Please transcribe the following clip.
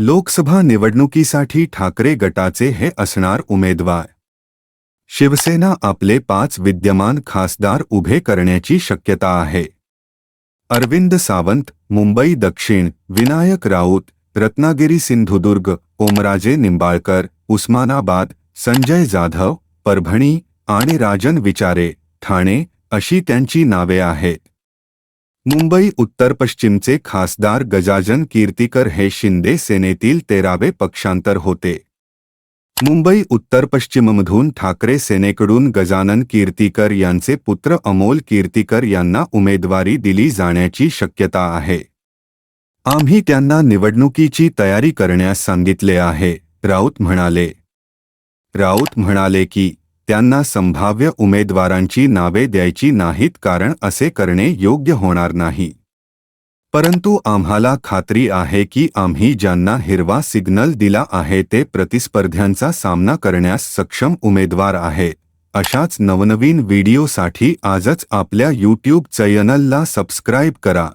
लोकसभा निवडणुकीसाठी ठाकरे गटाचे हे असणार उमेदवार. शिवसेना आपले पाच विद्यमान खासदार उभे करण्याची शक्यता आहे. अरविंद सावंत मुंबई दक्षिण विनायक राऊत रत्नागिरी सिंधुदुर्ग ओमराजे निंबाळकर उस्मानाबाद संजय जाधव परभणी आणि राजन विचारे ठाणे अशी त्यांची नावे आहेत. मुंबई उत्तर पश्चिमचे खासदार गजाजन कीर्तीकर हे शिंदे सेनेतील तेरावे पक्षांतर होते. मुंबई उत्तर पश्चिममधून ठाकरे सेनेकडून गजानन कीर्तीकर यांचे पुत्र अमोल कीर्तीकर यांना उमेदवारी दिली जाण्याची शक्यता आहे. आम्ही त्यांना निवडणुकीची तयारी करण्यास सांगितले आहे राऊत म्हणाले. राऊत म्हणाले की त्यांना संभाव्य उमेदवारांची नावे द्यायची नाहीत कारण असे करणे योग्य होणार नाही. परंतु आम्हाला खात्री आहे की आम्ही ज्यांना हिरवा सिग्नल दिला आहे ते प्रतिस्पर्ध्यांचा सामना करण्यास सक्षम उमेदवार आहेत अशाच नवनवीन व्हिडिओसाठी आजच आपल्या यूट्यूब चॅनलला सबस्क्राईब करा.